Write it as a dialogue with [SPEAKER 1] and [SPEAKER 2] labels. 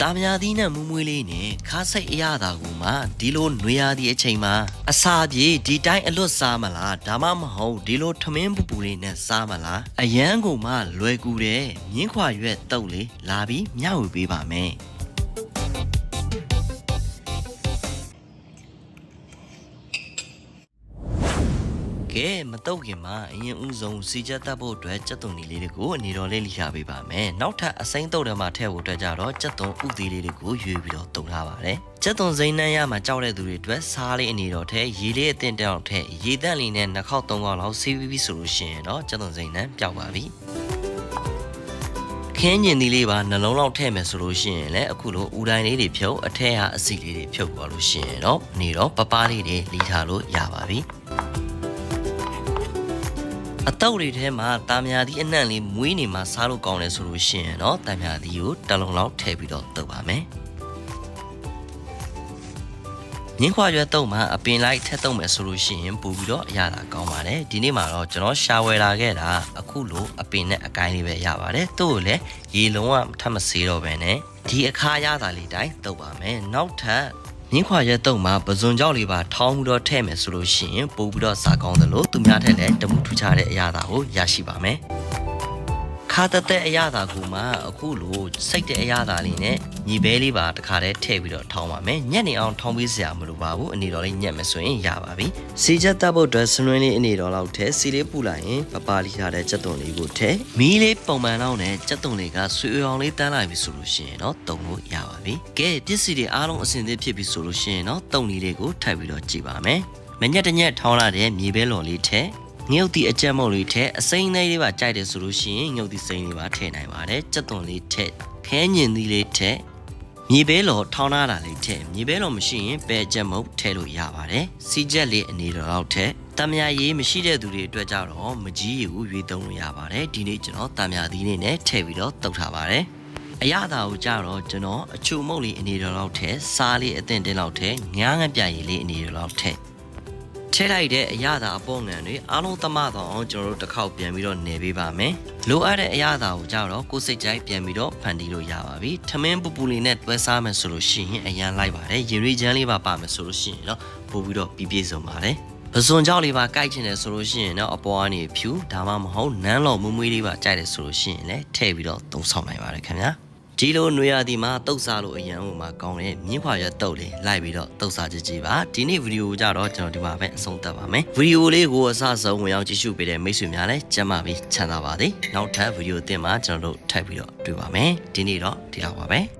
[SPEAKER 1] တာမယာသီးနဲ့မူးမွေးလေးနဲ့ခါစိတ်အရသာကိုမှဒီလိုနှွေရသည့်အချိန်မှာအစာပြေဒီတိုင်းအလွတ်စားမလားဒါမှမဟုတ်ဒီလိုထမင်းပူပူလေးနဲ့စားမလားအရန်ကိုမှလွယ်ကူတယ်မြင်းခွာရွက်တုပ်လေးလာပြီးမျှဝေပေးပါမယ် ကဲမတော့ခင်မှာအရင်ဦးဆုံးစီချက်တက်ဖို့အတွက်ကြက်သွန်လေးတွေကိုအနေတော်လေးလိထားပေးပါမယ်။နောက်ထပ်အစိမ့်တုပ်ထဲမှာထည့်ဖို့အတွက်ကြတော့ကြက်သွန်ဥသီးလေးတွေကိုရွေးပြီးတော့တုံထားပါတယ်။ကြက်သွန်စိမ်းနှမ်းရမှာကြောက်တဲ့သူတွေအတွက်စားလေးအနေတော်ထဲရေလေးအသင့်တောင်ထဲရေတန့်လေးနဲ့နှစ်ခေါက်သုံးခေါက်လောက်ဆေးပြီးပြီဆိုလို့ရှိရင်တော့ကြက်သွန်စိမ်းနှမ်းပျောက်ပါပြီ။ခင်းကျင်သီးလေးပါနှလုံးလောက်ထည့်မယ်ဆိုလို့ရှိရင်လည်းအခုလိုဦးတိုင်းလေးတွေဖြုတ်အထက်ကအစီလေးတွေဖြုတ်သွားလို့ရှိရင်တော့နေတော့ပပားလေးတွေလီထားလို့ရပါပြီ။ အတော့တွေထဲမှာတာမယာသီးအနှံ့လေးမွေးနေမှာစားလို့ကောင်းတယ်ဆိုလို့ရှိရင်တော့တာမယာသီးကိုတစ်လုံးလောက်ထည့်ပြီးတော့တုပ်ပါမယ်။မြင်းခွာရွက်တုပ်မှာအပင်လိုက်ထက်တုပ်မယ်ဆိုလို့ရှိရင်ပို့ပြီးတော့အရသာကောင်းပါတယ်။ဒီနေ့မှာတော့ကျွန်တော်ရှာဝယ်လာခဲ့တာအခုလိုအပင်နဲ့အကိုင်းလေးပဲရပါတယ်။သူ့ကိုလည်းရေလုံးဝထပ်မစေးတော့ပဲနဲ့ဒီအခါရတာလေးတိုင်းတုပ်ပါမယ်။နောက်ထပ် မြင်းခွာရဲတုံမှာပဇွန်ကြောက်လေးပါထောင်းပြီးတော့ထည့်မယ်ဆိုလို့ရှိရင်ပို့ပြီးတော့စားကောင်းတယ်လို့သူများထက်လည်းတမှုထူးခြားတဲ့အရာသာကိုရရှိပါမယ် ခါတတဲ့အရာသာကူမှာအခုလိုစိတ်တဲ့အရာသာလေးနဲ့ညီဘဲလေးပါတစ်ခါတည်းထည့်ပြီးတော့ထောင်းပါမယ်ညက်နေအောင်ထောင်းပေးစရာမလိုပါဘူးအနေတော်လေးညက်မယ်ဆိုရင်ရပါပြီစီချက်တပ်ဖို့အတွက်စနွင်းလေးအနေတော်လောက်ထည့်စီလေးပူလိုက်ရင်ပပလီထားတဲ့ကြက်သွန်လေးကိုထည့်မီးလေးပုံမှန်လောက်နဲ့ကြက်သွန်လေးကဆွေအောင်လေးတန်းလိုက်ပြီဆိုလို့ရှိရင်တော့တုံလို့ရပါပြီကဲပစ္စည်းတွေအားလုံးအဆင်သင့်ဖြစ်ပြီဆိုလို့ရှိရင်တော့တုံလေးလေးကိုထပ်ပြီးတော့ကြည့်ပါမယ်မညက်တညက်ထောင်းလာတဲ့မြေပဲလော်လေးထည့် ငုတ်တီအကြက်မုတ်လေးထည့်အစိမ့်လေးလေးပါကြိုက်တယ်ဆိုလို့ရှိရင်ငုတ်တီစိမ့်လေးပါထည့်နိုင်ပါတယ်ကြက်သွန်လေးထည့်ခဲညင်သီးလေးထည့်မြေပဲလော်ထောင်းလာတာလေးထည့်မြေပဲလော်မရှိရင်ပဲကြက်မုတ်ထည့်လို့ရပါတယ်စီချက်လေးအနေတော်လောက်ထည့်တမယာရေးမရှိတဲ့သူတွေအတွက်ကြတော့မကြီးရီကိုရွေးသုံးလို့ရပါတယ်ဒီနေ့ကျွန်တော်တမယာသီးလေးနဲ့ထည့်ပြီးတော့တုတ်ထားပါတယ်အရသာကိုကြတော့ကျွန်တော်အချိုမုတ်လေးအနေတော်လောက်ထဲစားလေးအသင့်တင်းလောက်ထဲငားငပြရည်လေးအနေတော်လောက် ထဲထဲလိုက်တဲ့အရသာအပေါ်ငံတွေအားလုံးသမတော့အောင်ကျွန်တော်တို့တစ်ခေါက်ပြန်ပြီးတော့နေပေးပါမယ်လိုအပ်တဲ့အရသာကိုကြတော့ကိုယ်စိတ်ကြိုက်ပြန်ပြီးတော့ဖန်တီးလို့ရပါပြီထမင်းပူပူလေးနဲ့တွဲစားမယ်ဆိုလို့ရှိရင်အရန်လိုက်ပါတယ်ရေရီချမ်းလေးပါပါမယ်ဆိုလို့ရှိရင်တော့ပို့ပြီးတော့ပြည့်ပြည့်စုံပါတယ်ပစွန်ကြောက်လေးပါကြိုက်ချင်တယ်ဆိုလို့ရှိရင်တော့အပေါ်ကနေဖြူဒါမှမဟုတ်နန်းလော်မွေးမွေးလေးပါကြိုက်တယ်ဆိုလို့ရှိရင်လည်းထည့်ပြီးတော့သုံးဆောင်နိုင်ပါတယ်ခင်ဗျာ ဒီလိုနွေရာသီမှာတုတ်စားလို့အရန်ဟိုမှာကောင်းတဲ့မြင်းခွာရွက်တုတ်လေးလိုက်ပြီးတော့တုတ်စားကြည့်ကြည့်ပါဒီနေ့ဗီဒီယိုကြတော့ကျွန်တော်ဒီမှာပဲအဆုံးသတ်ပါမယ်ဗီဒီယိုလေးကိုအစဆုံးဝင်အောင်ကြည့်ရှုပေးတဲ့မိတ်ဆွေများလည်းကျမ်းမာပြီးချမ်းသာပါစေနောက်ထပ်ဗီဒီယိုတင်မှာကျွန်တော်တို့ထပ်ပြီးတော့တွေ့ပါမယ်ဒီနေ့တော့ဒီလောက်ပါပဲ